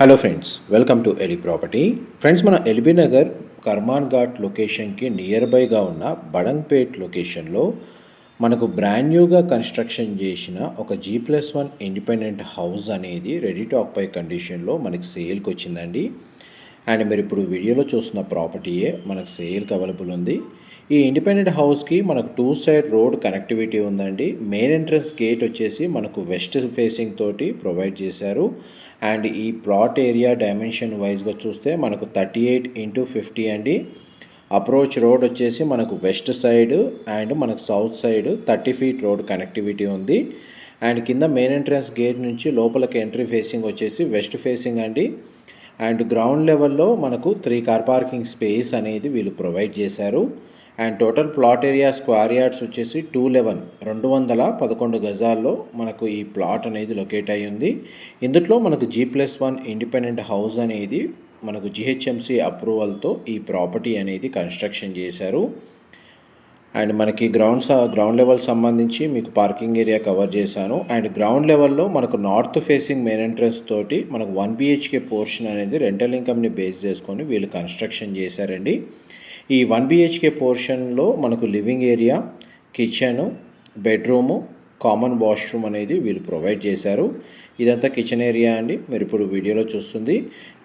Hello friends welcome to ఎలి property friends మన LB Nagar Karmanghat లొకేషన్కి నియర్ బైగా ఉన్న బడంగ్పేట్ లొకేషన్లో మనకు బ్రాండ్ న్యూగా కన్స్ట్రక్షన్ చేసిన ఒక G plus one independent house అనేది రెడీ టు ఆక్పై కండిషన్లో మనకి సేల్కి వచ్చిందండి. అండ్ మీరు ఇప్పుడు వీడియోలో చూస్తున్న ప్రాపర్టీయే మనకు సేల్కి అవైలబుల్ ఉంది. ఈ ఇండిపెండెంట్ హౌస్కి మనకు టూ సైడ్ రోడ్ కనెక్టివిటీ ఉందండి. మెయిన్ ఎంట్రన్స్ గేట్ వచ్చేసి మనకు వెస్ట్ ఫేసింగ్ తోటి ప్రొవైడ్ చేశారు. అండ్ ఈ ప్లాట్ ఏరియా డైమెన్షన్ వైజ్గా చూస్తే మనకు థర్టీ ఎయిట్ ఇంటూ ఫిఫ్టీ అండి అప్రోచ్ రోడ్ వచ్చేసి మనకు వెస్ట్ సైడ్ అండ్ మనకు south side thirty feet road connectivity ఉంది. అండ్ కింద మెయిన్ ఎంట్రన్స్ గేట్ నుంచి లోపలికి ఎంట్రీ ఫేసింగ్ వచ్చేసి వెస్ట్ ఫేసింగ్ అండి అండ్ గ్రౌండ్ లెవెల్లో మనకు త్రీ కార్ పార్కింగ్ స్పేస్ అనేది వీళ్ళు ప్రొవైడ్ చేశారు. And total plot area square yards వచ్చేసి టూ లెవెన్. రెండు వందల పదకొండు గజాల్లో మనకు ఈ ప్లాట్ అనేది లొకేట్ అయ్యి ఉంది. ఇందులో మనకు G plus one independent house అనేది మనకు జిహెచ్ఎంసి అప్రూవల్తో ఈ ప్రాపర్టీ అనేది కన్స్ట్రక్షన్ చేశారు. అండ్ మనకి గ్రౌండ్ గ్రౌండ్ లెవెల్ సంబంధించి మీకు పార్కింగ్ ఏరియా కవర్ చేశాను. అండ్ గ్రౌండ్ లెవెల్లో మనకు నార్త్ ఫేసింగ్ మెయిన్ ఎంట్రన్స్ తోటి మనకు వన్ బిహెచ్కే పోర్షన్ అనేది రెంటల్ ఇన్కమ్ని బేస్ చేసుకొని వీళ్ళు కన్స్ట్రక్షన్ చేశారండి. ఈ వన్ బిహెచ్కే పోర్షన్లో మనకు living area kitchen bedroom common washroom అనేది వీళ్ళు ప్రొవైడ్ చేశారు. ఇదంతా కిచెన్ ఏరియా అండి. మీరు ఇప్పుడు వీడియోలో చూస్తుంది.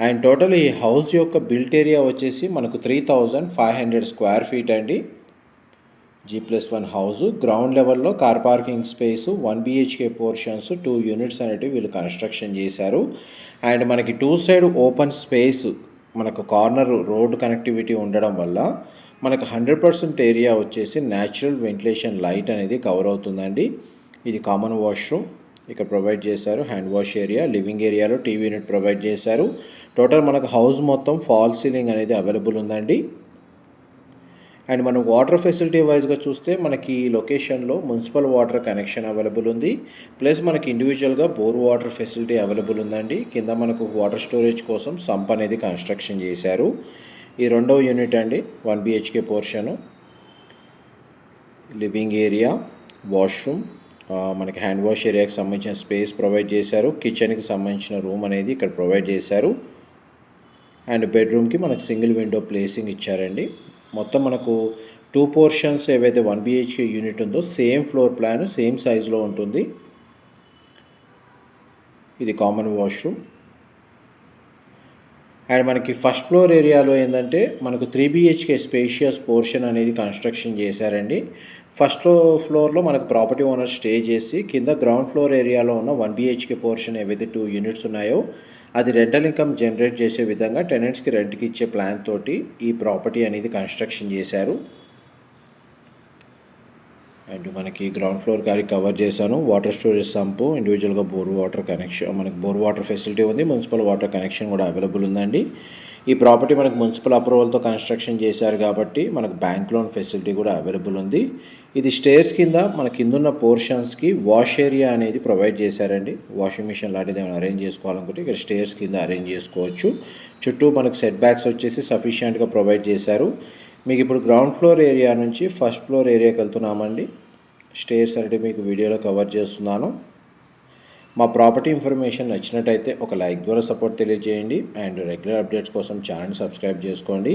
అండ్ టోటల్ ఈ హౌస్ యొక్క బిల్ట్ ఏరియా వచ్చేసి మనకు three thousand five hundred square feet అండి. G plus one house. Ground లెవెల్లో car parking space one BHK portions two units అనేటివి వీళ్ళు కన్స్ట్రక్షన్ చేశారు. అండ్ మనకి టూ సైడ్ ఓపెన్ స్పేస్ మనకు కార్నర్ రోడ్ కనెక్టివిటీ ఉండడం వల్ల మనకు హండ్రెడ్ పర్సెంట్ ఏరియా వచ్చేసి న్యాచురల్ వెంటిలేషన్ లైట్ అనేది కవర్ అవుతుందండి. ఇది కామన్ వాష్రూమ్ ఇక్కడ ప్రొవైడ్ చేశారు. హ్యాండ్ వాష్ ఏరియా లివింగ్ ఏరియాలో టీవీ యూనిట్ ప్రొవైడ్ చేశారు. టోటల్ మనకు హౌస్ మొత్తం ఫాల్ సీలింగ్ అనేది అవైలబుల్ ఉందండి. అండ్ మనం వాటర్ ఫెసిలిటీ వైజ్గా చూస్తే మనకి ఈ లొకేషన్లో మున్సిపల్ వాటర్ కనెక్షన్ అవైలబుల్ ఉంది. ప్లస్ మనకి ఇండివిజువల్గా బోర్ వాటర్ ఫెసిలిటీ అవైలబుల్ ఉందండి. కింద మనకు వాటర్ స్టోరేజ్ కోసం సంప్ అనేది కన్స్ట్రక్షన్ చేశారు. ఈ రెండవ యూనిట్ అండి one BHK portion. Living area washroom మనకి హ్యాండ్ వాష్ ఏరియాకి సంబంధించిన స్పేస్ ప్రొవైడ్ చేశారు. కిచెన్కి సంబంధించిన రూమ్ అనేది ఇక్కడ ప్రొవైడ్ చేశారు. అండ్ బెడ్రూమ్కి మనకు సింగిల్ విండో ప్లేసింగ్ ఇచ్చారండి. మొత్తం మనకు టూ పోర్షన్స్ ఏవైతే వన్ బిహెచ్కే యూనిట్ ఉందో సేమ్ ఫ్లోర్ ప్లాన్ సేమ్ సైజులో ఉంటుంది. ఇది కామన్ వాష్రూమ్ అండ్ మనకి ఫస్ట్ ఫ్లోర్ ఏరియాలో ఏంటంటే మనకు త్రీ బిహెచ్కే స్పేషియస్ పోర్షన్ అనేది కన్స్ట్రక్షన్ చేశారండి. ఫస్ట్ ఫ్లోర్లో మనకు ప్రాపర్టీ ఓనర్ స్టే చేసి కింద గ్రౌండ్ ఫ్లోర్ ఏరియాలో ఉన్న వన్ బిహెచ్కే పోర్షన్ ఏవైతే టూ యూనిట్స్ ఉన్నాయో అది రెంటల్ ఇన్కమ్ జనరేట్ చేసే విధంగా టెనెంట్స్కి రెంట్కి ఇచ్చే ప్లాన్ తోటి ఈ ప్రాపర్టీ అనేది కన్స్ట్రక్షన్ చేశారు. అండ్ మనకి గ్రౌండ్ ఫ్లోర్ గారి కవర్ చేశాను. వాటర్ స్టోరేజ్ సంపు ఇండివిజువల్గా బోర్ వాటర్ కనెక్షన్ మనకి బోర్ వాటర్ ఫెసిలిటీ ఉంది. మున్సిపల్ వాటర్ కనెక్షన్ కూడా అవైలబుల్ ఉందండి. ఈ ప్రాపర్టీ మనకు మున్సిపల్ అప్రూవల్తో కన్స్ట్రక్షన్ చేశారు కాబట్టి మనకు బ్యాంక్ లోన్ ఫెసిలిటీ కూడా అవైలబుల్ ఉంది. ఇది స్టేర్స్ కింద మన కిందున్న పోర్షన్స్కి వాష్ ఏరియా అనేది ప్రొవైడ్ చేశారండి. వాషింగ్ మిషన్ లాంటిది ఏమైనా అరేంజ్ చేసుకోవాలనుకుంటే ఇక్కడ స్టేర్స్ కింద అరేంజ్ చేసుకోవచ్చు. చుట్టూ మనకు సెట్ బ్యాక్స్ వచ్చేసి సఫిషియంట్గా ప్రొవైడ్ చేశారు. మీకు ఇప్పుడు గ్రౌండ్ ఫ్లోర్ ఏరియా నుంచి ఫస్ట్ ఫ్లోర్ ఏరియాకి వెళ్తున్నామండి స్టేర్స్ అంటే మీకు వీడియోలో కవర్ చేస్తున్నాను. మా ప్రాపర్టీ ఇన్ఫర్మేషన్ నచ్చినట్టయితే ఒక లైక్ ద్వారా సపోర్ట్ తెలియజేయండి. అండ్ రెగ్యులర్ అప్డేట్స్ కోసం ఛానల్ సబ్స్క్రైబ్ చేసుకోండి.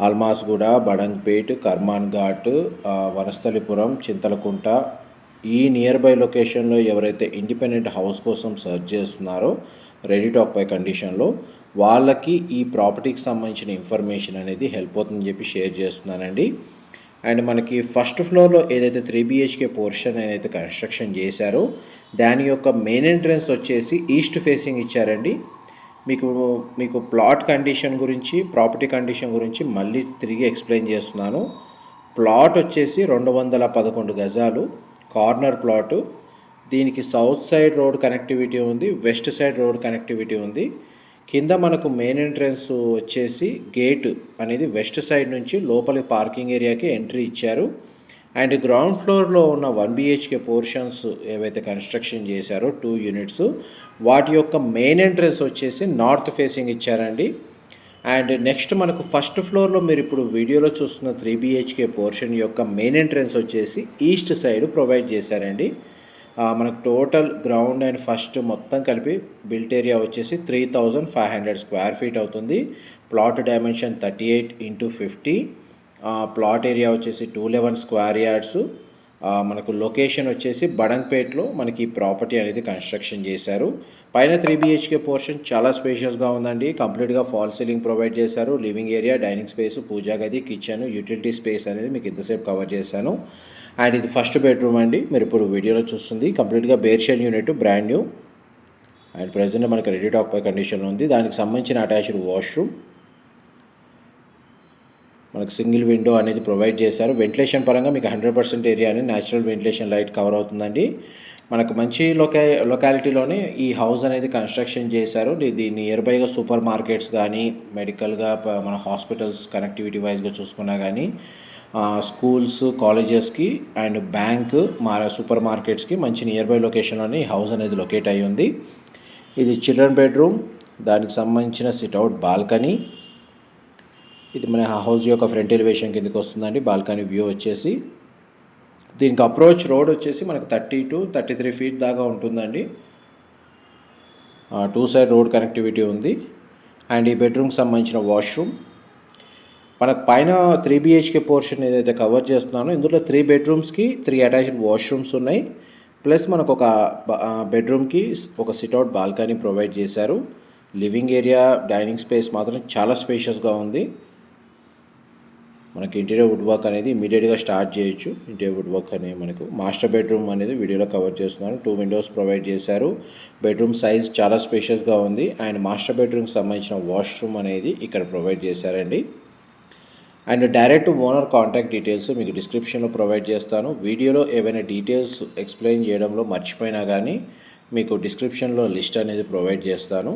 ఆల్మాస్గూడ బడంగ్పేట్ కర్మాన్ ఘాట్ ఆ, వనస్థలిపురం చింతలకుంట ఈ నియర్ బై లొకేషన్లో ఎవరైతే ఇండిపెండెంట్ హౌస్ కోసం సెర్చ్ చేస్తున్నారో రెడీ టాక్ పై కండిషన్లో వాళ్ళకి ఈ ప్రాపర్టీకి సంబంధించిన ఇన్ఫర్మేషన్ అనేది హెల్ప్ అవుతుందని చెప్పి షేర్ చేస్తున్నానండి. అండ్ మనకి ఫస్ట్ ఫ్లోర్లో ఏదైతే త్రీ బిహెచ్కే పోర్షన్ ఏదైతే కన్స్ట్రక్షన్ చేశారో దాని యొక్క మెయిన్ ఎంట్రన్స్ వచ్చేసి ఈస్ట్ ఫేసింగ్ ఇచ్చారండి. మీకు మీకు ప్లాట్ కండిషన్ గురించి ప్రాపర్టీ కండిషన్ గురించి మళ్ళీ తిరిగి ఎక్స్ప్లెయిన్ చేస్తున్నాను. ప్లాట్ వచ్చేసి రెండు వందల పదకొండు గజాలు కార్నర్ ప్లాటు దీనికి సౌత్ సైడ్ రోడ్ కనెక్టివిటీ ఉంది వెస్ట్ సైడ్ రోడ్ కనెక్టివిటీ ఉంది. కింద మనకు మెయిన్ ఎంట్రన్స్ వచ్చేసి గేట్ అనేది వెస్ట్ సైడ్ నుంచి లోపలి పార్కింగ్ ఏరియాకి ఎంట్రీ ఇచ్చారు. అండ్ గ్రౌండ్ ఫ్లోర్లో ఉన్న వన్ బిహెచ్కే పోర్షన్స్ ఏవైతే కన్స్ట్రక్షన్ చేశారో టూ యూనిట్స్ వాటి యొక్క మెయిన్ ఎంట్రన్స్ వచ్చేసి నార్త్ ఫేసింగ్ ఇచ్చారండి. అండ్ నెక్స్ట్ మనకు ఫస్ట్ ఫ్లోర్లో మీరు ఇప్పుడు వీడియోలో చూస్తున్న త్రీ బిహెచ్కే పోర్షన్ యొక్క మెయిన్ ఎంట్రన్స్ వచ్చేసి ఈస్ట్ సైడ్ ప్రొవైడ్ చేశారండి. మనకు టోటల్ గ్రౌండ్ అండ్ ఫస్ట్ మొత్తం కలిపి బిల్ట్ ఏరియా వచ్చేసి three thousand five hundred square feet అవుతుంది. Plot dimension thirty eight into fifty plot area వచ్చేసి టూ లెవెన్ స్క్వేర్ యార్డ్స్ మనకు లొకేషన్ వచ్చేసి బడంగ్పేట్లో మనకి ఈ ప్రాపర్టీ అనేది కన్స్ట్రక్షన్ చేశారు. పైన త్రీ బిహెచ్కే పోర్షన్ చాలా స్పేషియస్గా ఉందండి. కంప్లీట్గా ఫాల్ సీలింగ్ ప్రొవైడ్ చేశారు. Living area dining space puja గది కిచెన్ యూటిలిటీ స్పేస్ అనేది మీకు ఇంతసేపు కవర్ చేశాను. అండ్ ఇది ఫస్ట్ బెడ్రూమ్ అండి. మీరు ఇప్పుడు వీడియోలో చూస్తుంది. కంప్లీట్గా bare shell unit brand new and present మనకి రెడీ టాప్ కండిషన్లో ఉంది. దానికి సంబంధించిన అటాచ్డ్ వాష్రూమ్ మనకు సింగిల్ విండో అనేది ప్రొవైడ్ చేశారు. వెంటిలేషన్ పరంగా మీకు హండ్రెడ్ పర్సెంట్ ఏరియా అనేది న్యాచురల్ వెంటిలేషన్ లైట్ కవర్ అవుతుందండి. మనకు మంచి లొకా లొకాలిటీలోనే ఈ హౌస్ అనేది కన్స్ట్రక్షన్ చేశారు. ఇది నియర్ బైగా సూపర్ మార్కెట్స్ కానీ మెడికల్గా మన హాస్పిటల్స్ కనెక్టివిటీ వైజ్గా చూసుకున్నా కానీ స్కూల్స్ కాలేజెస్కి అండ్ బ్యాంక్ మా సూపర్ మార్కెట్స్కి మంచి నియర్ బై లొకేషన్లోనే హౌస్ అనేది లొకేట్ అయి ఉంది. ఇది చిల్డ్రన్ బెడ్రూమ్ దానికి సంబంధించిన సిట్అవుట్ బాల్కనీ ఇది మన హౌస్ యొక్క ఫ్రంట్ ఎలివేషన్ కిందకి వస్తుందండి బాల్కనీ వ్యూ వచ్చేసి. దీనికి అప్రోచ్ రోడ్ వచ్చేసి మనకు thirty to thirty three feet దాకా ఉంటుందండి. టూ సైడ్ రోడ్ కనెక్టివిటీ ఉంది. అండ్ ఈ బెడ్రూమ్కి సంబంధించిన వాష్రూమ్ మనకు పైన త్రీ బిహెచ్కే పోర్షన్ ఏదైతే కవర్ చేస్తున్నానో ఇందులో త్రీ బెడ్రూమ్స్కి త్రీ అటాచ్డ్ వాష్రూమ్స్ ఉన్నాయి. ప్లస్ మనకు ఒక బెడ్రూమ్కి ఒక సిట్అవుట్ బాల్కనీ ప్రొవైడ్ చేశారు. లివింగ్ ఏరియా డైనింగ్ స్పేస్ మాత్రం చాలా స్పేషియస్గా ఉంది. మనకి ఇంటీరియర్ వుడ్ వర్క్ అనేది ఇమీడియట్గా స్టార్ట్ చేయొచ్చు. ఇంటీరియర్ వుడ్ వర్క్ అనేది మనకు మాస్టర్ బెడ్రూమ్ అనేది వీడియోలో కవర్ చేస్తున్నాను. టూ విండోస్ ప్రొవైడ్ చేశారు. బెడ్రూమ్ సైజ్ చాలా స్పేషియస్గా ఉంది. అండ్ మాస్టర్ బెడ్రూమ్కి సంబంధించిన వాష్రూమ్ అనేది ఇక్కడ ప్రొవైడ్ చేశారండి. And direct owner contact details మీకు డిస్క్రిప్షన్లో ప్రొవైడ్ చేస్తాను. వీడియోలో ఏవైనా డీటెయిల్స్ ఎక్స్ప్లెయిన్ చేయడంలో మర్చిపోయినా కానీ మీకు డిస్క్రిప్షన్లో లిస్ట్ అనేది ప్రొవైడ్ చేస్తాను.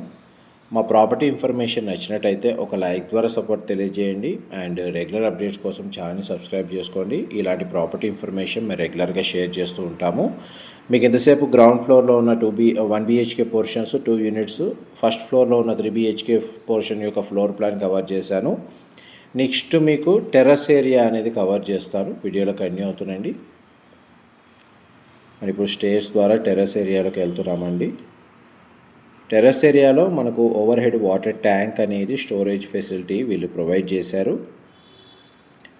మా ప్రాపర్టీ ఇన్ఫర్మేషన్ నచ్చినట్టయితే ఒక లైక్ ద్వారా సపోర్ట్ తెలియజేయండి. అండ్ రెగ్యులర్ అప్డేట్స్ కోసం ఛానల్ని సబ్స్క్రైబ్ చేసుకోండి. ఇలాంటి ప్రాపర్టీ ఇన్ఫర్మేషన్ మేము రెగ్యులర్గా షేర్ చేస్తూ ఉంటాము. మీకు ఎంతసేపు గ్రౌండ్ ఫ్లోర్లో ఉన్న two B one BHK portions two units first ఫ్లోర్లో ఉన్న త్రీ బీహెచ్కే పోర్షన్ యొక్క ఫ్లోర్ ప్లాన్ కవర్ చేశాను. నెక్స్ట్ మీకు టెర్రస్ ఏరియా అనేది కవర్ చేస్తాను. వీడియోలో కన్యూ అవుతుందండి మరి ఇప్పుడు స్టేర్స్ ద్వారా టెర్రస్ ఏరియాలోకి వెళ్తున్నామండి. టెర్రస్ ఏరియాలో మనకు ఓవర్ హెడ్ వాటర్ ట్యాంక్ అనేది స్టోరేజ్ ఫెసిలిటీ వీళ్ళు ప్రొవైడ్ చేశారు.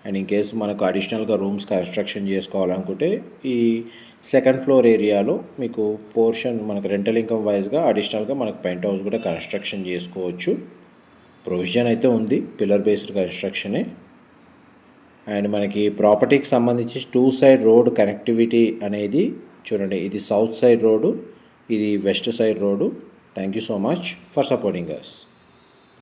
అండ్ ఇన్ కేసు మనకు అడిషనల్గా రూమ్స్ కన్స్ట్రక్షన్ చేసుకోవాలనుకుంటే ఈ సెకండ్ ఫ్లోర్ ఏరియాలో మీకు పోర్షన్ మనకు రెంటల్ ఇన్కమ్ వైజ్గా అడిషనల్గా మనకు పెంట్ హౌస్ కూడా కన్స్ట్రక్షన్ చేసుకోవచ్చు. ప్రొవిజన్ అయితే ఉంది పిల్లర్ బేస్డ్ కన్స్ట్రక్షనే అండ్ మనకి ప్రాపర్టీకి సంబంధించి టూ సైడ్ రోడ్ కనెక్టివిటీ అనేది చూడండి ఇది సౌత్ సైడ్ రోడ్డు ఇది west side road thank you so much for supporting us